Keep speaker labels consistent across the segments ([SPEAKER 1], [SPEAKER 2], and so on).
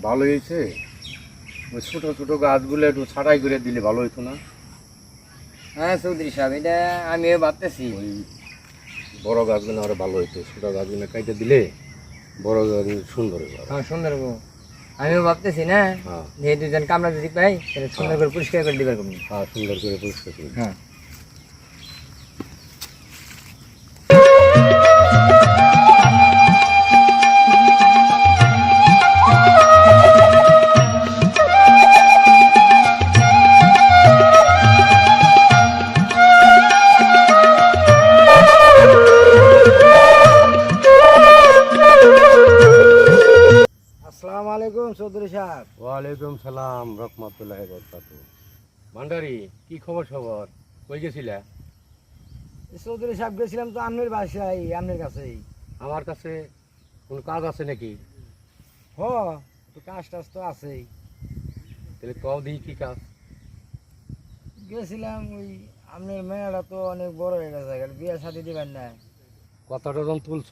[SPEAKER 1] গাছ ভালো হয়েছে? ওই ছোটো ছোটো গাছগুলো একটু ছাটাই করে দিলে ভালো হতো না?
[SPEAKER 2] হ্যাঁ চৌধুরী সাহেব এটা আমিও ভাবতেছি।
[SPEAKER 1] ওই বড় গাছগুলো আরও ভালো হইতো ছোটো গাছগুলো কাইটে দিলে বড় গাছগুলো সুন্দর হবে
[SPEAKER 2] হ্যাঁ সুন্দর গো আমিও ভাবতেছি না?
[SPEAKER 1] হ্যাঁ।
[SPEAKER 2] যে দুজন কামড়া যদি পাই তাহলে সুন্দর করে পরিষ্কার করে দিবার কমনি
[SPEAKER 1] হ্যাঁ সুন্দর করে পরিষ্কার করে
[SPEAKER 2] হ্যাঁ।
[SPEAKER 1] ভান্ডারি কি খবর খবর কই গেছিলা?
[SPEAKER 2] চৌধুরী সাহেব গেছিলাম তো আমনের বাসায় আমনের কাছেই।
[SPEAKER 1] আমার কাছে কোনো কাজ আছে নাকি?
[SPEAKER 2] হ একটু কাজ টাজ তো আছেই।
[SPEAKER 1] তাহলে কও দিই কি কাজ।
[SPEAKER 2] গেছিলাম ওই আমনের মেয়েরা তো অনেক বড় হয়ে গেছে বিয়ে শাদি দিবেন না।
[SPEAKER 1] কত ডজন তুলছ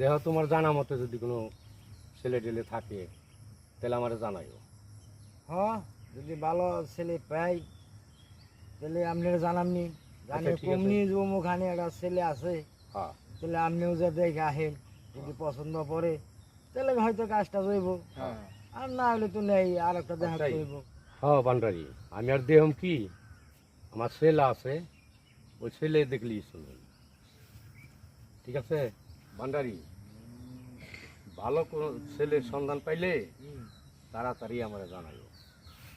[SPEAKER 1] দেহ তোমার জানা মতো যদি কোনো ছেলে টেলে থাকে তাহলে আমার জানাইও।
[SPEAKER 2] হ যদি ভালো ছেলে পাই তাহলে আপনারা জানামনি জানি
[SPEAKER 1] আচ্ছা,
[SPEAKER 2] কমনি যে ওখানে একটা ছেলে আছে।
[SPEAKER 1] হ্যাঁ।
[SPEAKER 2] তাহলে আপনিও যে দেখে আহেন যদি পছন্দ পড়ে তাহলে হয়তো কাজটা রইব
[SPEAKER 1] হ্যাঁ।
[SPEAKER 2] আর না হলে তো নেই আর একটা দেখা
[SPEAKER 1] ওটাই। হ্যাঁ ভান্ডারি আমি আর দেহম কি? আমার ছেলে আছে ওই ছেলে দেখলি শুনুন ঠিক আছে? ভান্ডারি ভালো কোনো ছেলের সন্ধান পাইলে তাড়াতাড়ি আমার জানাইও।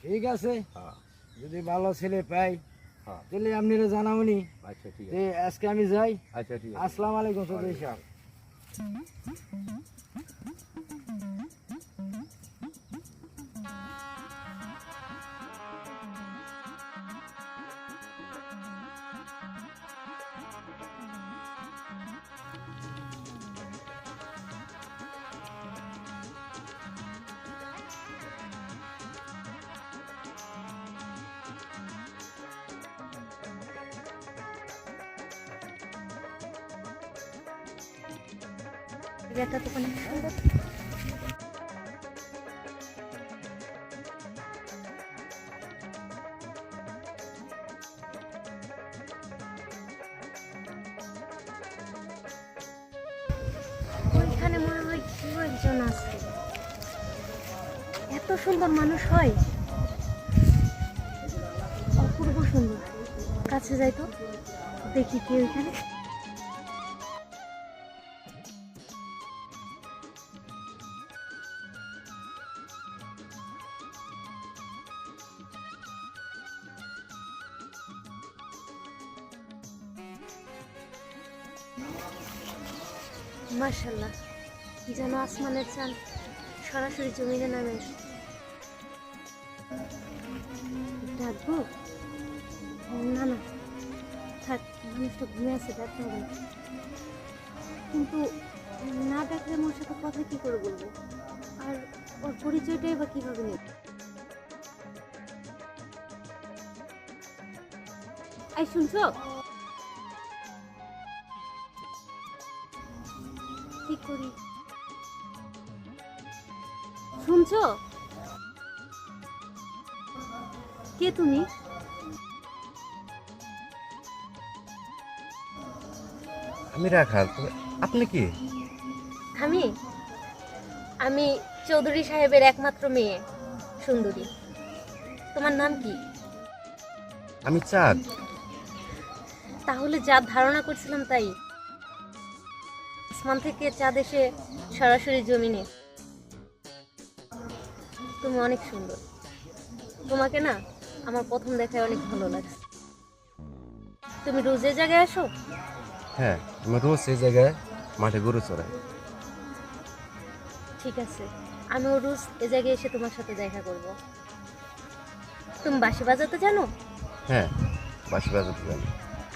[SPEAKER 2] ঠিক আছে।
[SPEAKER 1] হ্যাঁ।
[SPEAKER 2] যদি ভালো ছেলে পাই
[SPEAKER 1] হ্যাঁ।
[SPEAKER 2] তাহলে আপনারা জানাবনি
[SPEAKER 1] আচ্ছা ঠিক
[SPEAKER 2] যে
[SPEAKER 1] আছে।
[SPEAKER 2] আজকে আমি যাই।
[SPEAKER 1] আচ্ছা ঠিক আছে।
[SPEAKER 2] আসসালামু আলাইকুম চৌধুরী সাহেব
[SPEAKER 3] এটা তো অনেক সুন্দর। ওইখানে মনে হয় কেউ একজন আছে। এত সুন্দর মানুষ হয়। অপূর্ব সুন্দর। কাছে যাই তো, দেখি কি এখানে মার্শাল্লাহ যেন আসমানের চাঁদ সরাসরি জমিনে নামে। ডাকবো? না না। থাক মানুষটা ঘুমিয়ে আছে, ডাকতে হবে কিন্তু না ডাকলে আমার সাথে কথা কি করে বলব? আর ওর পরিচয়টাই বা কীভাবে নেব? এই শুনছো? করি। শুনছো? কে তুমি?
[SPEAKER 1] আমি রাখাল আপনি কি?
[SPEAKER 3] আমি? আমি চৌধুরী সাহেবের একমাত্র মেয়ে সুন্দরী। তোমার নাম কি?
[SPEAKER 1] আমি চাঁদ।
[SPEAKER 3] তাহলে যা ধারণা করছিলাম তাই। আসমান থেকে চাঁদ এসে সরাসরি জমিনে। তুমি অনেক সুন্দর। তোমাকে না আমার প্রথম দেখায় অনেক ভালো লাগছে। তুমি রোজ এ জায়গায় আসো?
[SPEAKER 1] হ্যাঁ আমি রোজ এই জায়গায় মাঠে গরু চড়াই।
[SPEAKER 3] ঠিক আছে আমিও রোজ এ জায়গায় এসে তোমার সাথে দেখা করব। তুমি বাঁশি বাজাতে জানো?
[SPEAKER 1] হ্যাঁ বাসি বাজাতে জানি।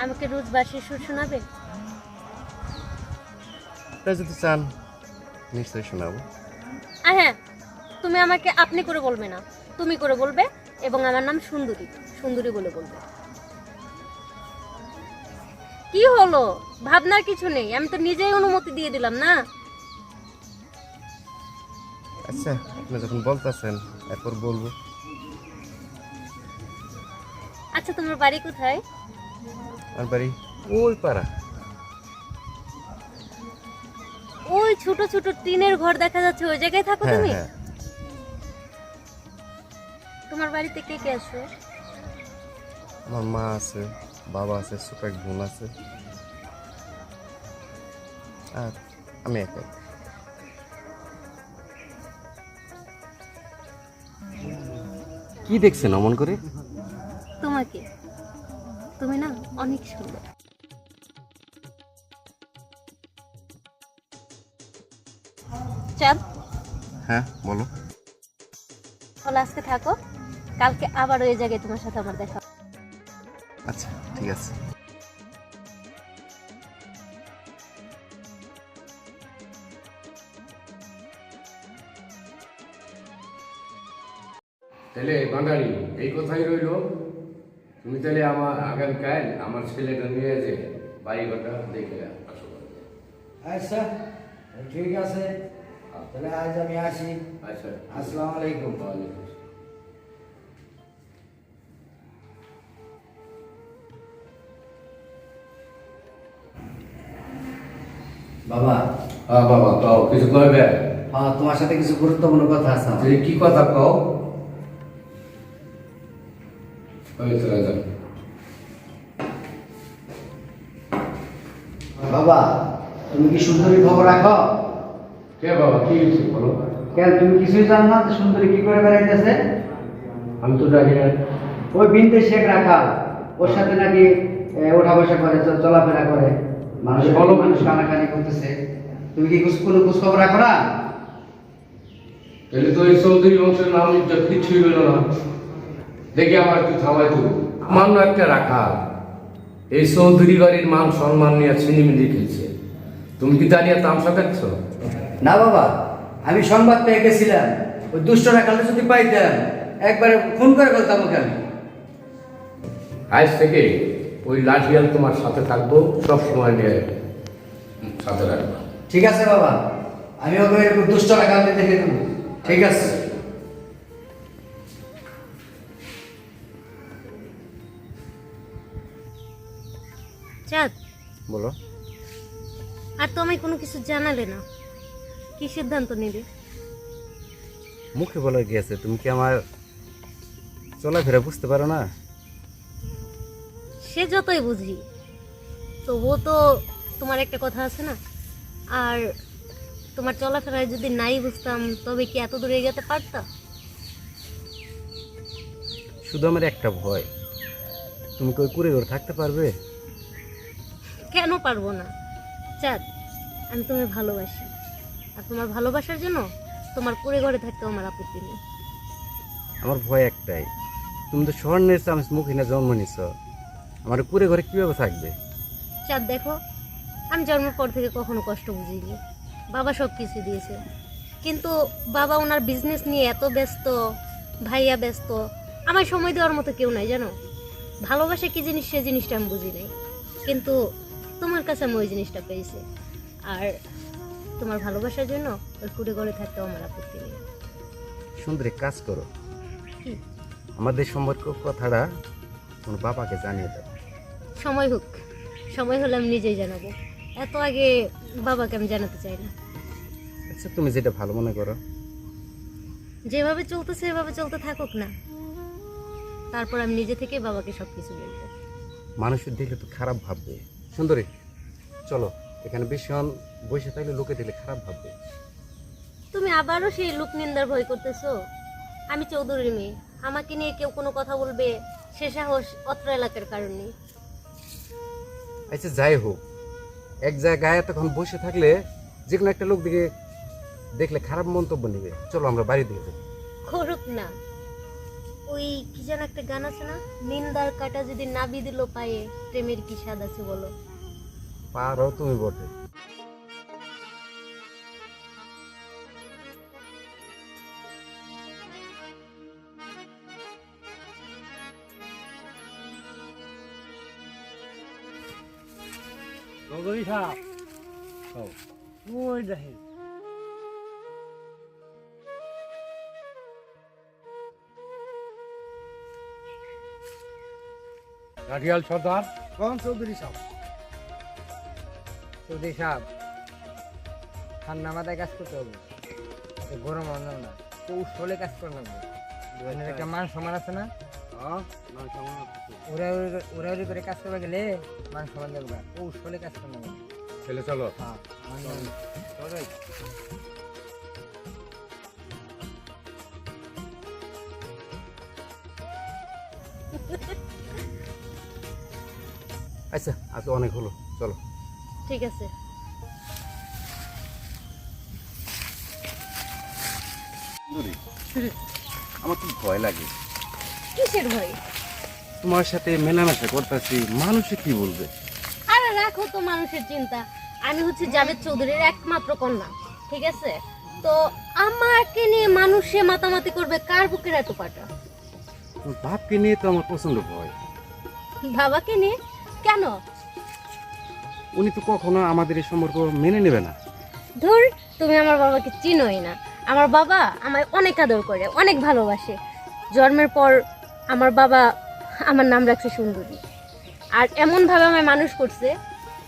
[SPEAKER 3] আমাকে রোজ বাঁশির সুর শোনাবে?
[SPEAKER 1] আপনারা যদি চান নিশ্চয়ই শোনাবো।
[SPEAKER 3] আর হ্যাঁ তুমি আমাকে আপনি করে বলবে না। তুমি করে বলবে এবং আমার নাম সুন্দরী। সুন্দরী বলে বলবে। কি হলো? ভাবনার কিছু নেই। আমি তো নিজেই অনুমতি দিয়ে দিলাম না।
[SPEAKER 1] আচ্ছা
[SPEAKER 4] আপনি যখন বলতেছেন এরপর বলব।
[SPEAKER 3] আচ্ছা তোমার বাড়ি কোথায়?
[SPEAKER 4] আর বাড়ি ওই পাড়া।
[SPEAKER 3] ছোট ছোট টিনের ঘর দেখা যাচ্ছে ওই জায়গায় থাকো
[SPEAKER 4] হ্যাঁ
[SPEAKER 3] তুমি?
[SPEAKER 4] হ্যাঁ।
[SPEAKER 3] তোমার বাড়িতে কে কে আসো
[SPEAKER 4] আমার মা আছে বাবা আছে ছোট এক বোন আছে। আর আমি একাই। কি দেখছেন অমন করে?
[SPEAKER 3] তোমাকে? তুমি না অনেক সুন্দর। চাঁদ।
[SPEAKER 4] হ্যাঁ বলো।
[SPEAKER 3] তাহলে আজকে থাকো। কালকে আবার ওই জায়গায় তোমার সাথে আমার দেখা
[SPEAKER 4] আচ্ছা ঠিক আছে।
[SPEAKER 1] তাহলে বাঙালি এই কথাই রইল। তুমি তাহলে আমার আগামীকাল আমার ছেলেটা নিয়ে যে বাড়িঘরটা দেখে আসো।
[SPEAKER 5] আচ্ছা ঠিক আছে। তাহলে আজ আমি আসি।
[SPEAKER 1] আচ্ছা।
[SPEAKER 5] আসসালামু আলাইকুম
[SPEAKER 1] ওয়ালাইকুম
[SPEAKER 5] বাবা।
[SPEAKER 1] হ্যাঁ বাবা কও কিছু কইবে?
[SPEAKER 5] হ্যাঁ তোমার সাথে কিছু গুরুত্বপূর্ণ কথা আছে।
[SPEAKER 1] তুই কি কথা কও? ওই চলে যাও
[SPEAKER 5] বাবা তুমি কি সুন্দরী খবর রাখো?
[SPEAKER 1] কে বাবা কি হয়েছে বলো?
[SPEAKER 5] কেন তুমি কিছুই জানো না সুন্দরী কি করে বেড়াইতেছে?
[SPEAKER 1] আমি তো জানি না।
[SPEAKER 5] ওই বিন্দে শেখ রাখা ওর সাথে নাকি এ, ওঠা বসা করে চলাফেরা করে। মানুষ
[SPEAKER 1] বলো।
[SPEAKER 5] মানুষ কানাকানি করতেছে। তুমি কি কুছ- কোনো খোঁজ রাখো না?
[SPEAKER 1] তাহলে তো এই চৌধুরী বংশের নাম ইজ্জত কিছুই হইল না। দেখি আমার একটু থামাই তো। সামান্য একটা রাখা এই চৌধুরী বাড়ির মান সম্মান নিয়ে ছিনিমিনি খেলছে। তুমি কি দাঁড়িয়ে তামসা দেখছ
[SPEAKER 5] না বাবা আমি সংবাদ পেয়ে গেছিলাম। ওই দুষ্ট রাখালে যদি পাইতাম। একবারে খুন করে ফেলতাম ওকে আমি।
[SPEAKER 1] আজ থেকে ওই লাঠিয়াল তোমার সাথে থাকব সব সময় নিয়ে সাথে রাখব।
[SPEAKER 5] ঠিক আছে বাবা আমি ওকে এরকম দুষ্ট রাখালে দেখে দেবো। ঠিক আছে।
[SPEAKER 3] চাঁদ।
[SPEAKER 4] বলো।
[SPEAKER 3] আর তো আমায় কোনো কিছু জানালে না। কি সিদ্ধান্ত নিবে
[SPEAKER 4] মুখে বলে গিয়েছে তুমি কি আমার চলাফেরা বুঝতে পারো না?
[SPEAKER 3] সে যতই বুঝি তবুও তো তোমার একটা কথা আছে না? আর তোমার চলাফেরায় যদি নাই বুঝতাম তবে কি এত দূরে যেতে পারতাম
[SPEAKER 4] শুধু আমার একটা ভয় তুমি কই কুড়ে ঘরে থাকতে পারবে?
[SPEAKER 3] কেন পারব না? চাঁদ আমি তোমায় ভালোবাসি। আর তোমার ভালোবাসার জন্য তোমার কুড়ে ঘরে থাকতেও আমার আপত্তি নেই।
[SPEAKER 4] আমার ভয় একটাই। তুমি তো শহর নিয়েছো আমি মুখে না জন্ম নিছ। আমার কুড়ে ঘরে কীভাবে থাকবে?
[SPEAKER 3] চাঁদ দেখো আমি জন্মের পর থেকে কখনো কষ্ট বুঝিনি। বাবা সব কিছু দিয়েছে। কিন্তু বাবা ওনার বিজনেস নিয়ে এত ব্যস্ত ভাইয়া ব্যস্ত আমার সময় দেওয়ার মতো কেউ নাই জানো? ভালোবাসা কি জিনিস সে জিনিসটা আমি বুঝি নাই। কিন্তু তোমার কাছে আমি ওই জিনিসটা পেয়েছি। আর তোমার ভালোবাসার জন্য ওই কুড়ে ঘরে থাকতেও আমার আপত্তি নেই।
[SPEAKER 4] সুন্দর কাজ করো।
[SPEAKER 3] কি?
[SPEAKER 4] আমাদের সম্পর্ক কথাটা তোমার বাবাকে জানিয়ে দাও।
[SPEAKER 3] সময় হোক সময় হলে আমি নিজেই জানাব। এত আগে বাবাকে আমি জানাতে চাই না।
[SPEAKER 4] আচ্ছা তুমি যেটা ভালো মনে করো।
[SPEAKER 3] যেভাবে চলতেছে সেভাবে চলতে থাকুক না। তারপর আমি নিজে থেকে বাবাকে সব কিছু বলব।
[SPEAKER 4] মানুষের দেখলে তো খারাপ ভাববে। সুন্দরী চলো। এখানে বেশিক্ষণ বসে থাকলে লোকে দেখলে খারাপ ভাববে।
[SPEAKER 3] তুমি আবারও সেই লোক নিন্দার ভয় করতেছো? আমি চৌধুরীর মেয়ে। আমাকে নিয়ে কেউ কোনো কথা বলবে সে সাহস অত্র এলাকার কারণ। নেই
[SPEAKER 4] আচ্ছা যাই হোক। এক জায়গায় এতক্ষণ বসে থাকলে যে কোনো একটা লোক দিকে দেখলে খারাপ মন্তব্য নেবে। চলো আমরা বাড়ি দিকে যাই।
[SPEAKER 3] করুক না। ওই কি যেন একটা গান আছে না? নিন্দার কাটা যদি না দিল পায়ে প্রেমের কি স্বাদ আছে বলো?
[SPEAKER 4] পার হও তুমি বটে।
[SPEAKER 1] রাঠিয়াল সর্দার।
[SPEAKER 5] কোন চৌধুরী সাহেব
[SPEAKER 6] চৌধুরী সাহেব ঠান্ডা মাথায় কাজ করতে হবে। গরম অন্য না কৌশলে কাজ করে লাগবে। একটা মান সমান আছে না?
[SPEAKER 1] হ্যাঁ?
[SPEAKER 6] ওরা ওরা ওরা করে কাজ করতে গেলে মান সমান কৌশলে কাজ
[SPEAKER 1] চলো।
[SPEAKER 6] হ্যাঁ মান
[SPEAKER 4] আচ্ছা আজ অনেক হলো। চলো।
[SPEAKER 3] ঠিক আছে।
[SPEAKER 4] আমার খুব ভয় লাগে?
[SPEAKER 3] কিসের ভয়?
[SPEAKER 4] তোমার সাথে মেলামেশা করতেছি মানুষে কি বলবে?
[SPEAKER 3] আরে রাখো তো মানুষের চিন্তা। আমি হচ্ছে জাভেদ চৌধুরীর একমাত্র কন্যা ঠিক আছে? তো আমাকে নিয়ে মানুষে মাতামাতি করবে কার বুকের এত পাটা?
[SPEAKER 4] বাপকে নিয়ে তো আমার পছন্দ ভয়।
[SPEAKER 3] বাবাকে নিয়ে? কেন?
[SPEAKER 4] উনি তো কখনো আমাদের এই সম্পর্ক মেনে নেবে না।
[SPEAKER 3] ধুর তুমি আমার বাবাকে চিনোই না। আমার বাবা আমায় অনেক আদর করে অনেক ভালোবাসে। জন্মের পর আমার বাবা আমার নাম রাখছে সুন্দরী। আর এমনভাবে আমায় মানুষ করছে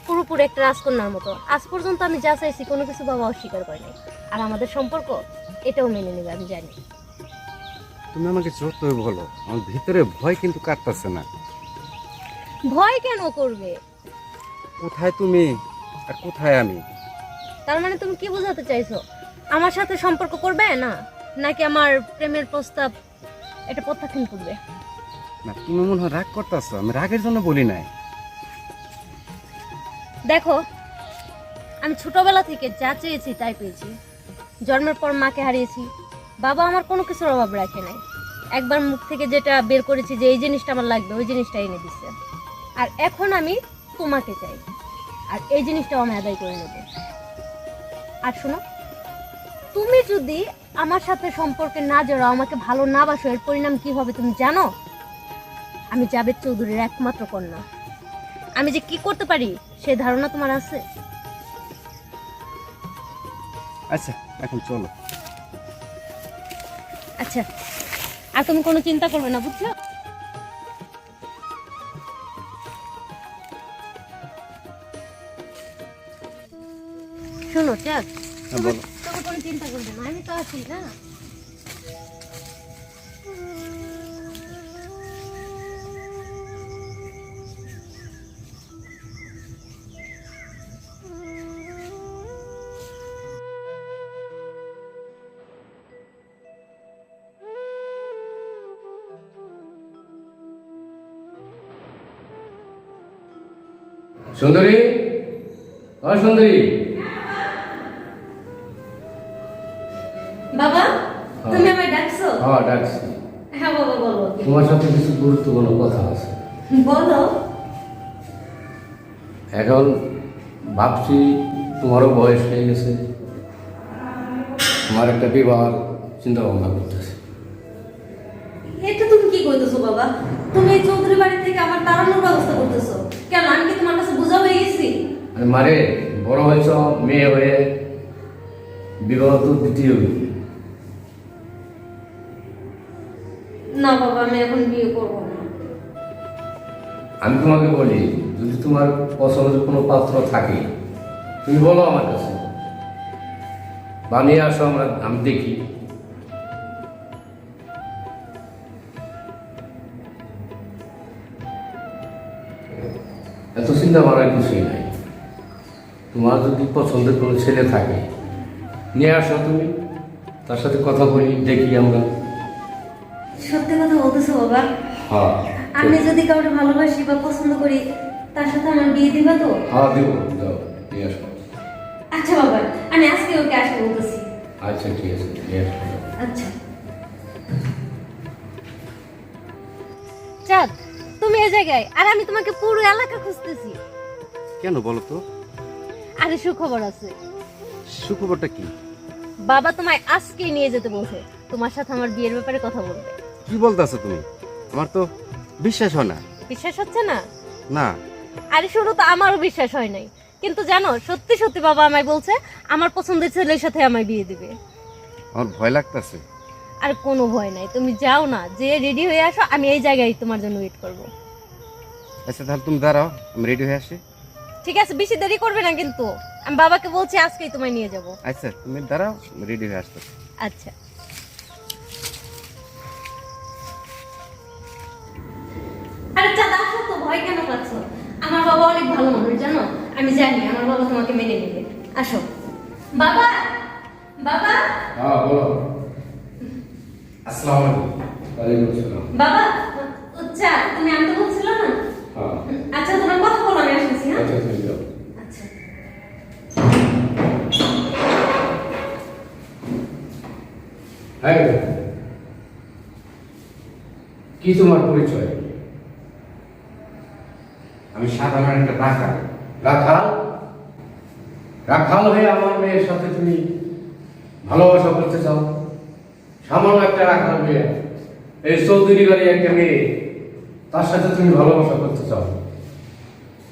[SPEAKER 3] পুরোপুরি একটা রাজকন্যার মতো। আজ পর্যন্ত আমি যা চাইছি কোনো কিছু বাবা অস্বীকার করে নাই। আর আমাদের সম্পর্ক এটাও মেনে নেবে আমি জানি।
[SPEAKER 4] তুমি আমাকে যতই বলো আমার ভিতরে ভয় কিন্তু কাটতেছে না।
[SPEAKER 3] ভয় কেন করবে?
[SPEAKER 4] কোথায় তুমি? আর কোথায় আমি?
[SPEAKER 3] তার মানে তুমি কি বোঝাতে চাইছো? আমার সাথে সম্পর্ক করবে না? নাকি আমার প্রেমের প্রস্তাব এটা প্রত্যাখ্যান করবে?
[SPEAKER 4] না তুমি মনে হয় রাগ করতেছো। আমি রাগের জন্য বলি নাই।
[SPEAKER 3] দেখো আমি ছোটবেলা থেকে যা চেয়েছি তাই পেয়েছি। জন্মের পর মাকে হারিয়েছি। বাবা আমার কোনো কিছুর অভাব রাখে নাই। একবার মুখ থেকে যেটা বের করেছি যে এই জিনিসটা আমার লাগবে ওই জিনিসটা এনে দিচ্ছে আর এখন আমি তোমাকে চাই। আর এই জিনিসটাও আমি আদায় করে নেব। আর শোনো তুমি যদি আমার সাথে সম্পর্কে না জড়াও আমাকে ভালো না বাসো এর পরিণাম কি হবে তুমি জানো? আমি জাবেদ চৌধুরীর একমাত্র কন্যা। আমি যে কি করতে পারি সে ধারণা তোমার আছে?
[SPEAKER 4] আচ্ছা এখন চলো।
[SPEAKER 3] আচ্ছা আর তুমি কোনো চিন্তা করবে না বুঝছ শোনো চাক
[SPEAKER 4] হ্যাঁ, বলো।
[SPEAKER 3] তুমি কোনো চিন্তা করবে না আমি তো আছি না?
[SPEAKER 1] সুন্দরী? ও গুরুত্বপূর্ণ কথা আছে।
[SPEAKER 3] বলো।
[SPEAKER 1] এখন ভাবছি তোমারও বয়স হয়ে গেছে। তোমার একটা বিবাহ চিন্তা ভাবনা করতেছে।
[SPEAKER 3] এটা তুমি কি কইতেছো বাবা? তুমি এই চৌধুরী বাড়ি থেকে আমার তাড়ানোর ব্যবস্থা করতেছো। কেন আমি কি তোমার কাছে বোঝা হয়ে গেছি?
[SPEAKER 1] আরে মারে বড় হয়েছ মেয়ে হয়ে বিবাহ তো দ্বিতীয়।
[SPEAKER 3] না বাবা, আমি এখন বিয়ে করব না।
[SPEAKER 1] আমি তোমাকে বলি, যদি তোমার পছন্দের কোনো পাত্র থাকে, তুমি বলো আমার কাছে। বানিয়ে আসো, আমরা, আমি দেখি। এত চিন্তা করার কিছুই নাই। তোমার যদি পছন্দের কোনো ছেলে থাকে, নিয়ে আসো তুমি, তার সাথে কথা বলি, দেখি আমরা।
[SPEAKER 3] সত্যি কথা বলতেছো বাবা।
[SPEAKER 1] হ্যাঁ
[SPEAKER 3] আমি যদি কাউকে ভালোবাসি বা পছন্দ করি তার সাথে আমার বিয়ে দিবা তো?
[SPEAKER 1] হ্যাঁ দিব দাও নিয়ে আসো।
[SPEAKER 3] আচ্ছা বাবা আমি আজকে ওকে আসতে বলতেছি।
[SPEAKER 1] আচ্ছা ঠিক আছে নিয়ে আসো।
[SPEAKER 3] আচ্ছা। চাঁদ তুমি এই জায়গায় আর আমি তোমাকে পুরো এলাকা খুঁজতেছি।
[SPEAKER 4] কেন বলো তো?
[SPEAKER 3] আরে সুখবর আছে।
[SPEAKER 4] সুখবরটা কি?
[SPEAKER 3] বাবা তোমায় আজকেই নিয়ে যেতে বলছে। তোমার সাথে আমার বিয়ের ব্যাপারে কথা বলবে।
[SPEAKER 4] কি বলতেছো তুমি? আমার তো বিশ্বাস হয় না।
[SPEAKER 3] বিশ্বাস হচ্ছে না?
[SPEAKER 4] না।
[SPEAKER 3] আরে শুরু তো আমারও বিশ্বাস হয় নাই। কিন্তু জানো সত্যি সত্যি বাবা আমায় বলছে আমার পছন্দের ছেলের সাথে আমায় বিয়ে দিবে।
[SPEAKER 4] আমার ভয় লাগতেছে।
[SPEAKER 3] আর কোনো ভয় নাই তুমি যাও না যে রেডি হয়ে আসো আমি এই জায়গায় তোমার জন্য ওয়েট করব।
[SPEAKER 4] আচ্ছা তাহলে তুমি দাঁড়াও আমি রেডি হয়ে আসি।
[SPEAKER 3] ঠিক আছে বেশি দেরি করবে না কিন্তু। আমি বাবাকে বলছি আজকেই তোমায় নিয়ে যাব।
[SPEAKER 4] আচ্ছা তুমি দাঁড়াও রেডি হয়ে আসতে
[SPEAKER 3] আচ্ছা। আমার বাবা অনেক ভালো মানুষ জানো? আমি জানি আমার বাবা তোমাকে মেনে নেবে। আসো। বাবা! বাবা!
[SPEAKER 1] হ্যাঁ বলো।
[SPEAKER 4] আসসালামু আলাইকুম।
[SPEAKER 1] ওয়ালাইকুম আসসালাম।
[SPEAKER 3] বাবা চা তুমি আনতে বলছিল না?
[SPEAKER 1] হ্যাঁ।
[SPEAKER 3] আচ্ছা তোমার কথা বলো আমি আসতেছি হ্যাঁ?
[SPEAKER 1] আচ্ছা তুমি যাও।
[SPEAKER 3] আচ্ছা।
[SPEAKER 1] হ্যাঁ। কি তোমার পরিচয়?
[SPEAKER 4] সাধারণ একটা টাকা
[SPEAKER 1] রাখাল রাখাল হয়ে আমার মেয়ের সাথে তুমি ভালোবাসা করতে চাও। সামান্য একটা রাখাল মেয়ে। এই চৌধুরী বাড়ি একটা মেয়ে। তার সাথে তুমি ভালোবাসা করতে চাও।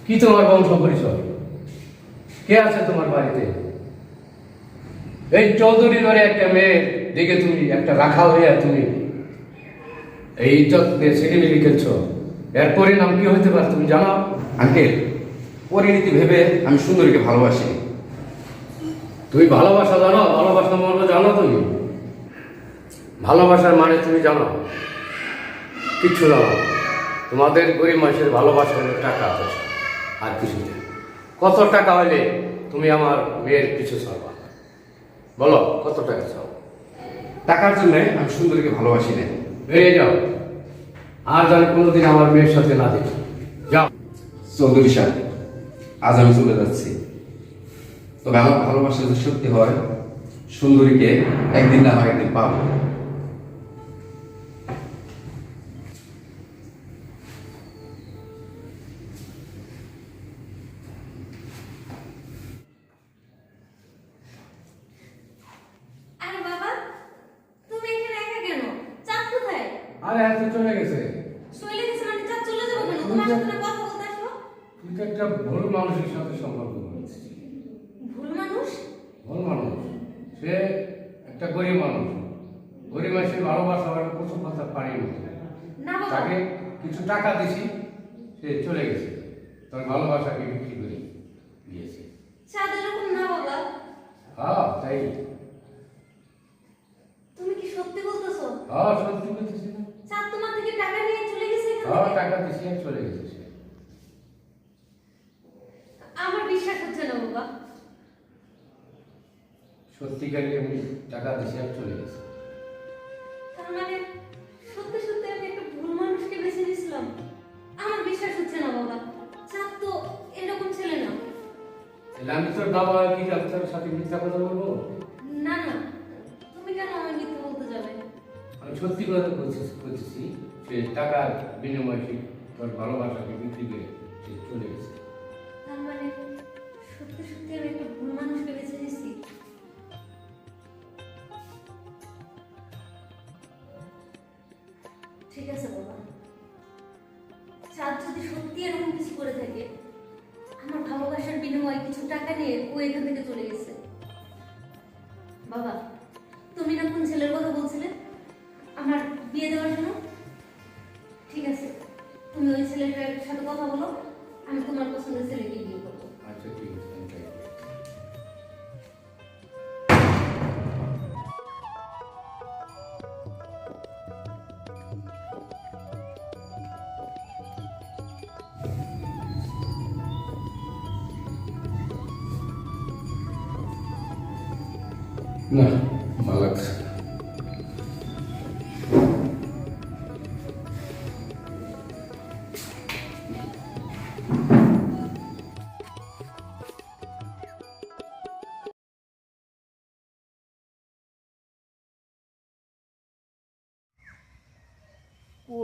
[SPEAKER 1] কি তোমার বংশ পরিচয়? কে আছে তোমার বাড়িতে? এই চৌধুরী বাড়ি একটা মেয়ে দেখে তুমি একটা রাখাল হয়ে তুমি এই ইজ্জত নিয়ে সেকেন্ডারি খেলছো। এর পরিণাম কি হইতে পারে তুমি জানো
[SPEAKER 4] আঙ্কেল পরিণতি ভেবে আমি সুন্দরীকে ভালোবাসি।
[SPEAKER 1] তুমি ভালোবাসা জানো ভালোবাসা মানে জানো তুমি? ভালোবাসার মানে তুমি জানো? কিচ্ছু জানো? তোমাদের গরিব মানুষের ভালোবাসা হলো টাকা পয়সা আর কিছু না কত টাকা হলে তুমি আমার মেয়ের পিছু চাবা বলো কত টাকা চাও?
[SPEAKER 4] টাকার জন্য আমি সুন্দরীকে ভালোবাসি না।
[SPEAKER 1] বেরিয়ে যাও। আর জানি কোনোদিন আমার মেয়ের সাথে না দেখি যাও।
[SPEAKER 4] চৌধুরী সাহেব আজ আমি চলে যাচ্ছি। তবে আমার ভালোবাসা যদি সত্যি হয়, সুন্দরীকে একদিন না হয় একদিন পাবো
[SPEAKER 3] আরে বাবা তুমি এখানে একা কেন চাঁদ কোথায়
[SPEAKER 1] আরে হ্যাঁ তো চলে গেছে
[SPEAKER 3] চলে গেছে মানে চাঁদ চলে যাব কেন তোমার সাথে না কথা বলতে আসব
[SPEAKER 1] তুই তো একটা ভুল মানুষের সাথে সম্পর্ক করেছিস
[SPEAKER 3] ভুল মানুষ
[SPEAKER 1] ভুল মানুষ সে একটা গরিব মানুষ। গরিব মানুষের ভালোবাসা আমার প্রথম কথা পারি
[SPEAKER 3] না
[SPEAKER 1] তাকে কিছু টাকা দিছি সে চলে গেছে। তোর ভালোবাসাকে বিক্রি করে দিয়েছে। হ্যাঁ তাই।
[SPEAKER 3] তুমি কি সত্যি বলতেছো?
[SPEAKER 1] হ্যাঁ সত্যি বলতেছি
[SPEAKER 3] তোমার থেকে টাকা নিয়ে চলে গেছে
[SPEAKER 1] হ্যাঁ টাকা দিছি চলে গেছে
[SPEAKER 3] আমার বিশ্বাস হচ্ছে না বাবা।
[SPEAKER 1] সত্যিকারই আমি টাকা দিছি আর চলে গেছে।
[SPEAKER 3] তার মানে সত্যি সত্যি আমি একটা ভুল মানুষকে বেছে নিয়েছিলাম। আমার বিশ্বাস হচ্ছে না বাবা। চাঁদ তো এরকম ছেলে না।
[SPEAKER 1] তাহলে আমি তোর বাবা কি আমি তোর সাথে মিথ্যা কথা বলব?
[SPEAKER 3] না না। তুমি কেন আমার মিথ্যে বলতে যাবে?
[SPEAKER 1] আমি সত্যি কথা বলছি টাকার বিনিময়ে তোর ভালোবাসাকে বিক্রি করে চলে গেছে।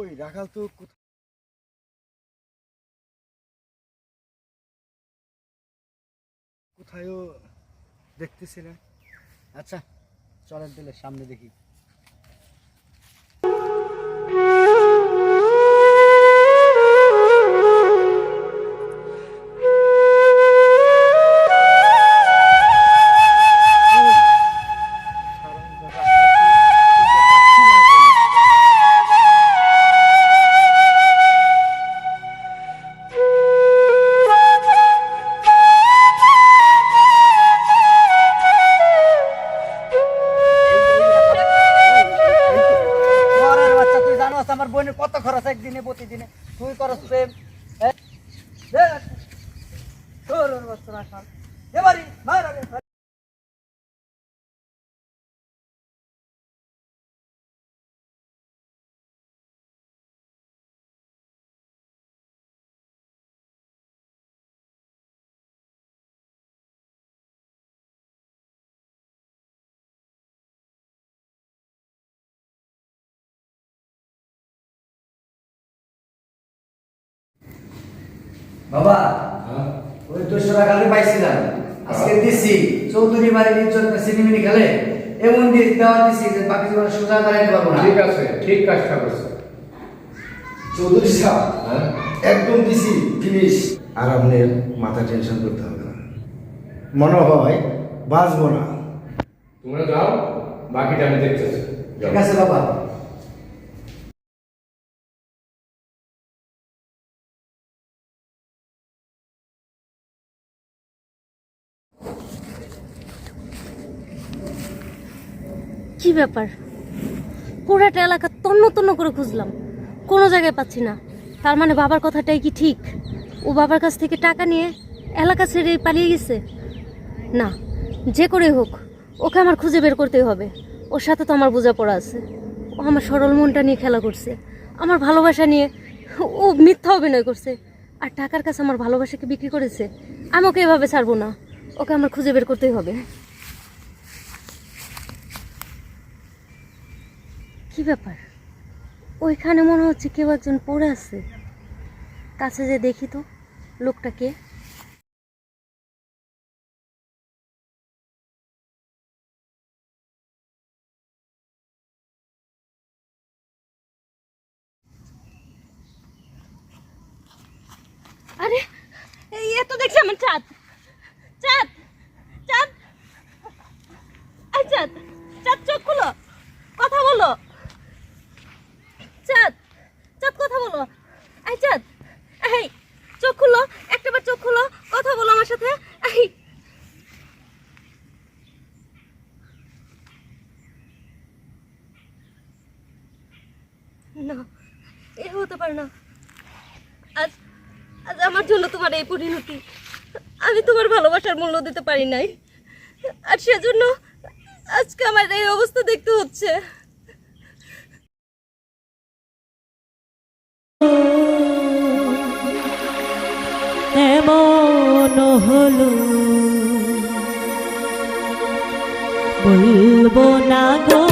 [SPEAKER 3] ওই
[SPEAKER 6] রাখাল তো কোথায় কোথায়ও দেখতেছি না। আচ্ছা চলেন দিলে সামনে দেখি। প্রতিদিন তুই করস প্রেম।
[SPEAKER 5] বাবা ওই দুশো টাকা আমি পাইছিলাম। আজকে দিছি চৌধুরী বাড়ির ইজ্জত সিনেমিনি খেলে এমন দিয়ে দেওয়া দিছি যে বাকি জীবনে সোজা দাঁড়াইতে পারব না।
[SPEAKER 1] ঠিক আছে ঠিক কাজটা করছে।
[SPEAKER 2] চৌধুরী সাহেব
[SPEAKER 1] হ্যাঁ?
[SPEAKER 2] একদম দিছি ফিনিশ আর আপনার মাথা টেনশন করতে হবে না। মনে হয় বাঁচবো না।
[SPEAKER 1] তোমরা যাও বাকিটা আমি দেখতেছি।
[SPEAKER 5] ঠিক আছে বাবা।
[SPEAKER 3] কি ব্যাপার? পুরাটা এলাকা তন্ন তন্ন করে খুঁজলাম। কোনো জায়গায় পাচ্ছি না। তার মানে বাবার কথাটাই কি ঠিক? ও বাবার কাছ থেকে টাকা নিয়ে এলাকা ছেড়ে পালিয়ে গেছে? না, যে করে হোক, ওকে আমার খুঁজে বের করতেই হবে। ওর সাথে তো আমার বোঝাপড়া আছে। ও আমার সরল মনটা নিয়ে খেলা করছে। আমার ভালোবাসা নিয়ে ও মিথ্যা অভিনয় করছে। আর টাকার কাছে আমার ভালোবাসাকে বিক্রি করেছে, আমি ওকে এভাবে ছাড়বো না। ওকে আমার খুঁজে বের করতেই হবে। কি ব্যাপার? ওইখানে মনে হচ্ছে কেউ একজন পড়ে আছে। কাছে যে দেখি তো লোকটাকে আরে এই এত দেখছি আমার চাঁদ চাঁদ চাঁদ এই চাঁদ চাঁদ চোখ খুলো কথা বলো চাঁদ চাঁদ কথা বলো এই চাঁদ এই চোখ খুলো একটাবার চোখ খুলো কথা বলো আমার সাথে এই না এ হতে পারে না আজ আজ আমার জন্য তোমার এই পরিণতি আমি তোমার ভালোবাসার মূল্য দিতে পারি নাই। আর সেজন্য আজকে আমার এই অবস্থা দেখতে হচ্ছে।
[SPEAKER 7] বলব না গো